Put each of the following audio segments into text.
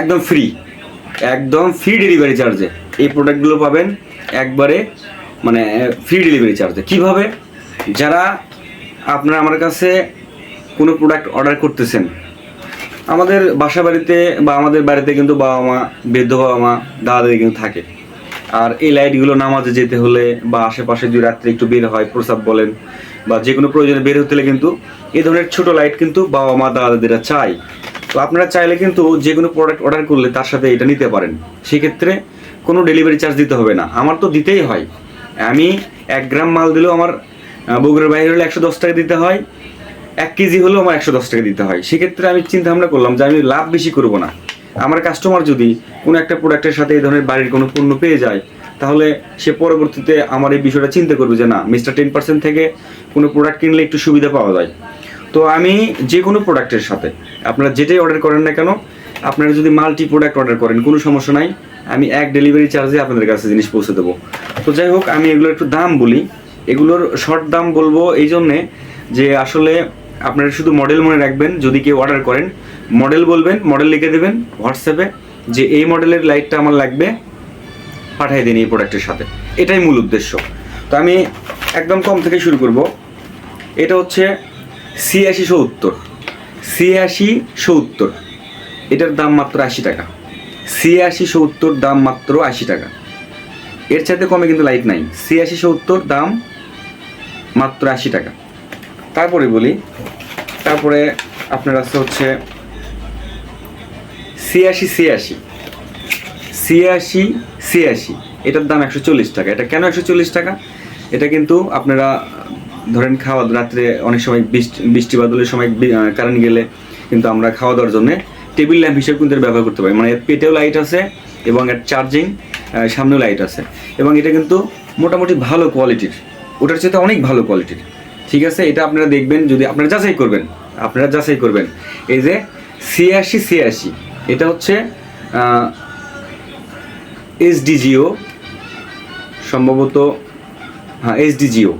একদম ফ্রি একদম free delivery চার্জে এই প্রোডাক্টগুলো পাবেন একবারে মানে ফ্রি ডেলিভারি চার্জে কীভাবে? যারা আপনারা আমার কাছে কোনো প্রোডাক্ট অর্ডার করতেছেন, আমাদের বাসা বাড়িতে বা আমাদের বাড়িতে কিন্তু বাবা মা, বৃদ্ধ বাবা মা, দাদা দাদি কিন্তু থাকে। আর এই লাইটগুলো নামাজে যেতে হলে বা আশেপাশে যদি রাত্রে একটু বের হয় প্রসাব বলেন বা যে কোনো প্রয়োজনে বের হতে হলে কিন্তু এই ধরনের ছোট লাইট কিন্তু বাবা মা, দাদা দাদিরা চায়। তো আপনারা চাইলে কিন্তু যে কোনো প্রোডাক্ট অর্ডার করলে তার সাথে এটা নিতে পারেন। সেক্ষেত্রে কোনো ডেলিভারি চার্জ দিতে হবে না। আমার তো দিতেই হয়। আমি এক গ্রাম মাল দিলেও আমার বগুড়ার বাইরে হলে একশো দশ টাকা দিতে হয়। এক কেজি হলেও আমার একশো দশ টাকা দিতে হয়। সেক্ষেত্রে আমি চিন্তা ভাবনা করলাম যে আমি লাভ বেশি করব না। আমার কাস্টমার যদি কোনো একটা প্রোডাক্টের সাথে এই ধরনের বাড়ির কোনো পণ্য পেয়ে যায়, তাহলে সে পরবর্তীতে আমার এই বিষয়টা চিন্তা করবে যে, না মিস্টার টেন পার্সেন্ট থেকে কোনো প্রোডাক্ট কিনলে একটু সুবিধা পাওয়া যায়। তো আমি যে কোনো প্রোডাক্টের সাথে, আপনারা যেটাই অর্ডার করেন না কেন, আপনারা যদি মাল্টি প্রোডাক্ট অর্ডার করেন, কোনো সমস্যা নাই, আমি এক ডেলিভারি চার্জে আপনাদের কাছে জিনিস পৌঁছে দেবো। তো যাই হোক, আমি এগুলোর একটু দাম বলি। এগুলোর শর্ট দাম বলব এই জন্যে যে আসলে আপনারা শুধু মডেল মনে রাখবেন, যদি কেউ অর্ডার করেন মডেল বলবেন মডেল লিখে দেবেন হোয়াটসঅ্যাপে যে এই মডেলের লাইটটা আমার লাগবে, পাঠিয়ে দিন এই প্রোডাক্টের সাথে। এটাই মূল উদ্দেশ্য। তো আমি একদম কম থেকে শুরু করব। এটা হচ্ছে ছিয়াশি সত্তর। ছিয়াশি সত্তর। এটার দাম মাত্র আশি টাকা। ছিয়াশি সত্তর দাম মাত্র আশি টাকা। এর সাথে কমে কিন্তু লাইট নাই। ছিয়াশি সত্তর দাম মাত্র আশি টাকা। তারপরে বলি, তারপরে আপনার আছে হচ্ছে ছিয়াশি ছিয়াশি। ছিয়াশি ছিয়াশি। এটার দাম একশো চল্লিশ টাকা। এটা কেন একশো চল্লিশ টাকা? এটা কিন্তু আপনারা ধরেন খাওয়া রাত্রে অনেক সময় বৃষ্টি বৃষ্টি বাদলের সময় কারেন্ট গেলে কিন্তু আমরা খাওয়া দাওয়ার জন্য টেবিল ল্যাম্প হিসেবে কিন্তু ব্যবহার করতে পারি। মানে এর পেটেও লাইট আছে এবং এর চার্জিং সামনেও লাইট আছে। এবং এটা কিন্তু মোটামুটি ভালো কোয়ালিটির ওটার চাইতে অনেক ভালো কোয়ালিটির ঠিক আছে? এটা আপনারা দেখবেন, যদি আপনারা যাচাই করবেন, আপনারা যাচাই করবেন। এই যে ছিয়াশি ছিয়াশি, এটা হচ্ছে এসডিজিও সম্ভবত হ্যাঁ এসডিজিও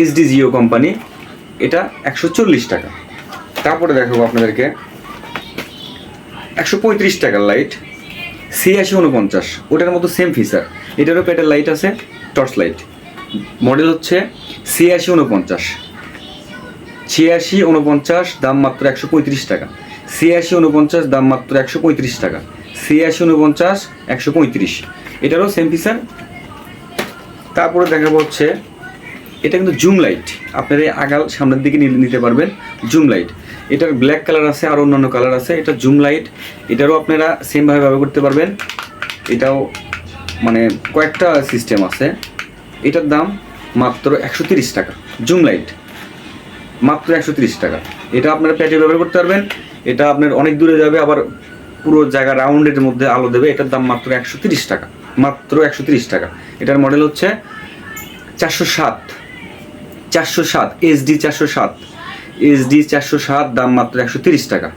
এসডিজিও কোম্পানি, এটা একশো চল্লিশ টাকা। তারপরে দেখাবো আপনাদেরকে, একশো পঁয়ত্রিশ টাকার লাইট ছিয়াশি উনপঞ্চাশ ওটার মতো সেম ফিচার এটারও পেটের লাইট আছে টর্চ লাইট মডেল হচ্ছে ছিয়াশি উনপঞ্চাশ ছিয়াশি উনপঞ্চাশ দাম মাত্র একশো পঁয়ত্রিশ টাকা। ছিয়াশি উনপঞ্চাশ দাম মাত্র একশো পঁয়ত্রিশ টাকা। ছিয়াশি উনপঞ্চাশ একশো পঁয়ত্রিশ। এটারও সেম ফিচার তারপরে দেখাবো হচ্ছে এটা কিন্তু জুম লাইট। আপনার আগাল সামনের দিকে নিতে পারবেন জুম লাইট। এটার ব্ল্যাক কালার আছে, আর অন্যান্য কালার আছে। এটা জুম লাইট। এটারও আপনারা সেমভাবে ব্যবহার করতে পারবেন। এটাও মানে কয়েকটা সিস্টেম আছে। এটার দাম মাত্র একশো টাকা। Zoom light. মাত্র একশো টাকা। এটা আপনারা প্যাটে ব্যবহার করতে পারবেন। এটা আপনার অনেক দূরে যাবে, আবার পুরো জায়গা রাউন্ডের মধ্যে আলো দেবে। এটার দাম মাত্র একশো টাকা। মাত্র একশো টাকা। এটার মডেল হচ্ছে চারশো সাত। চারশো সাত এইচডি চারশো সাত। এইচডি চারশো সাত, দাম মাত্র একশো তিরিশ টাকা।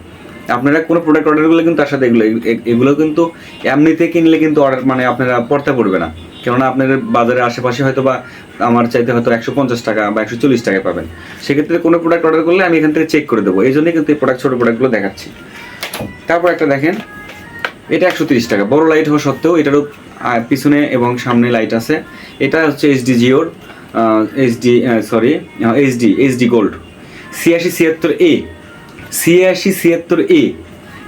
আপনারা কোনো প্রোডাক্ট অর্ডার করলে কিন্তু তার সাথে এগুলো এগুলো কিন্তু এমনিতে কিনলে কিন্তু অর্ডার মানে আপনারা পড়তে পড়বে না। কেননা আপনাদের বাজারের আশেপাশে হয়তো বা আমার চাইতে হয়তো একশো পঞ্চাশ টাকা বা একশো চল্লিশ টাকা পাবেন। সেক্ষেত্রে কোনো প্রোডাক্ট অর্ডার করলে আমি এখান থেকে চেক করে দেবো। এই জন্যই কিন্তু এই প্রোডাক্ট ছোটো প্রোডাক্টগুলো দেখাচ্ছি। তারপর একটা দেখেন, এটা একশো তিরিশ টাকা। বড় লাইট হওয়া সত্ত্বেও এটারও পিছনে এবং সামনে লাইট আছে। এটা হচ্ছে এইচডি জিওর HD sorry HD HD gold ছিয়াশি ছিয়াত্তর এ ছিয়াশি ছিয়াত্তর এ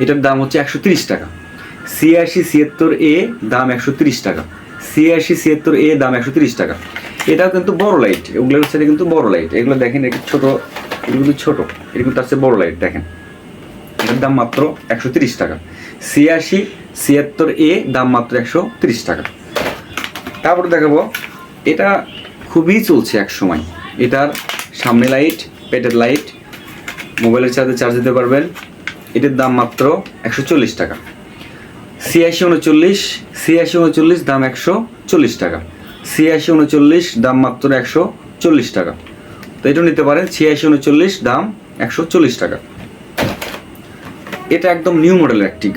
এটার দাম হচ্ছে একশো তিরিশ টাকা। ছিয়াশি ছিয়াত্তর এ দাম একশো তিরিশ টাকা। ছিয়াশি ছিয়াত্তর এ দাম একশো তিরিশ টাকা। এটাও কিন্তু বড় লাইট ওগুলোর সাথে কিন্তু বড় লাইট এগুলো দেখেন একটু ছোট, এগুলো কিন্তু ছোট, এটা কিন্তু তার বড় লাইট দেখেন। এটার দাম মাত্র একশো তিরিশ টাকা। ছিয়াশি ছিয়াত্তর এ দাম মাত্র একশো তিরিশ টাকা। তারপরে দেখাবো, এটা খুবই চলছে এক সময়। এটার সামনে লাইট পেটের লাইট মোবাইলের চার্জে চার্জ দিতে পারবেন। এটার দাম মাত্র একশো চল্লিশ টাকা। ছিয়াশি উনচল্লিশ ছিয়াশি উনচল্লিশ দাম একশো চল্লিশ টাকা। ছিয়াশি উনচল্লিশ দাম মাত্র একশো চল্লিশ টাকা। তো এটা নিতে পারেন, ছিয়াশি উনচল্লিশ দাম একশো চল্লিশ টাকা। এটা একদম নিউ মডেলের একটি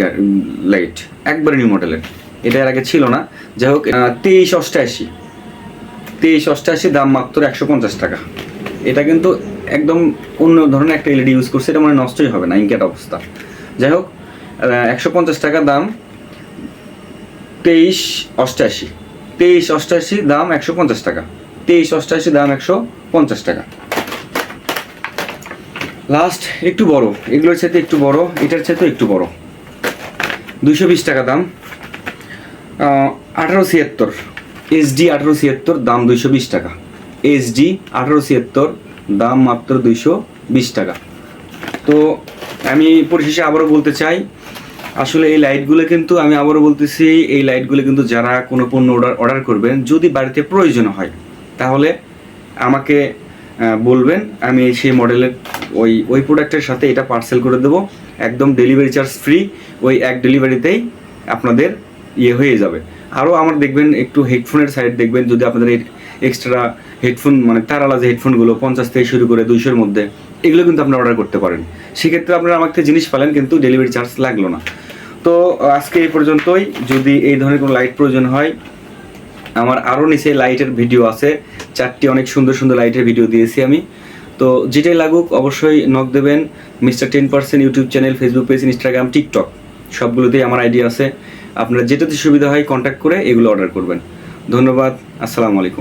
লাইট একবারে নিউ মডেলের এটা এর আগে ছিল না। যাই হোক তেইশ অষ্টাশি। তেইশ অষ্টাশি দাম মাত্র একশো পঞ্চাশ টাকা। এটা কিন্তু একদম অন্য ধরনের একটা এলইডি ইউজ করছে, এটা মানে নষ্টই হবে না, ইনকেট অবস্থা। যাই হোক একশো পঞ্চাশ টাকা দাম, তেইশ অষ্টাশি তেইশ অষ্টাশি দাম একশো পঞ্চাশ টাকা। তেইশ অষ্টাশি দাম একশো পঞ্চাশ টাকা। লাস্ট একটু বড়। এগুলোর সাথে একটু বড়, এটার সাথে একটু বড়। দুইশো বিশ টাকা দাম। আঠারো ছিয়াত্তর। এইচডি আঠারো ছিয়াত্তর, দাম দুইশো বিশ টাকা। এইচডি আঠারো ছিয়াত্তর, দাম মাত্র দুইশো বিশ টাকা। তো আমি পরিশেষে আবারও বলতে চাই, আসলে এই লাইটগুলো কিন্তু আমি আবারও বলতেছি, এই লাইটগুলো কিন্তু যারা কোনো পণ্য অর্ডার অর্ডার করবেন, যদি বাড়িতে প্রয়োজন হয়, তাহলে আমাকে বলবেন, আমি সেই মডেলের ওই ওই প্রোডাক্টের সাথে এটা পার্সেল করে দেবো। একদম ডেলিভারি চার্জ ফ্রি, ওই এক ডেলিভারিতেই আপনাদের ইয়ে হয়ে যাবে। আরও আমার দেখবেন একটু হেডফোনের সাইড দেখবেন, যদি আপনাদের এক্সট্রা হেডফোন মানে তারালা যে হেডফোনগুলো পঞ্চাশ থেকে শুরু করে দুইশোর মধ্যে, এগুলো কিন্তু আপনারা অর্ডার করতে পারেন। সেক্ষেত্রে আপনারা আমাকে থেকে জিনিস পেলেন, কিন্তু ডেলিভারি চার্জ লাগল না। তো আজকে এই পর্যন্তই, যদি এই ধরনের কোনো লাইট প্রয়োজন হয়, আমার আরও নিচে লাইটের ভিডিও আছে। চারটি অনেক সুন্দর সুন্দর লাইটের ভিডিও দিয়েছি আমি। তো যেটাই লাগুক, অবশ্যই নক দেবেন। Mister ten percent YouTube channel Facebook page Instagram TikTok সবগুলোতেই আমার আইডিয়া আছে। আপনারা যেটাতে সুবিধা হয় কন্ট্যাক্ট করে এগুলো অর্ডার করবেন। ধন্যবাদ আসসালামু আলাইকুম।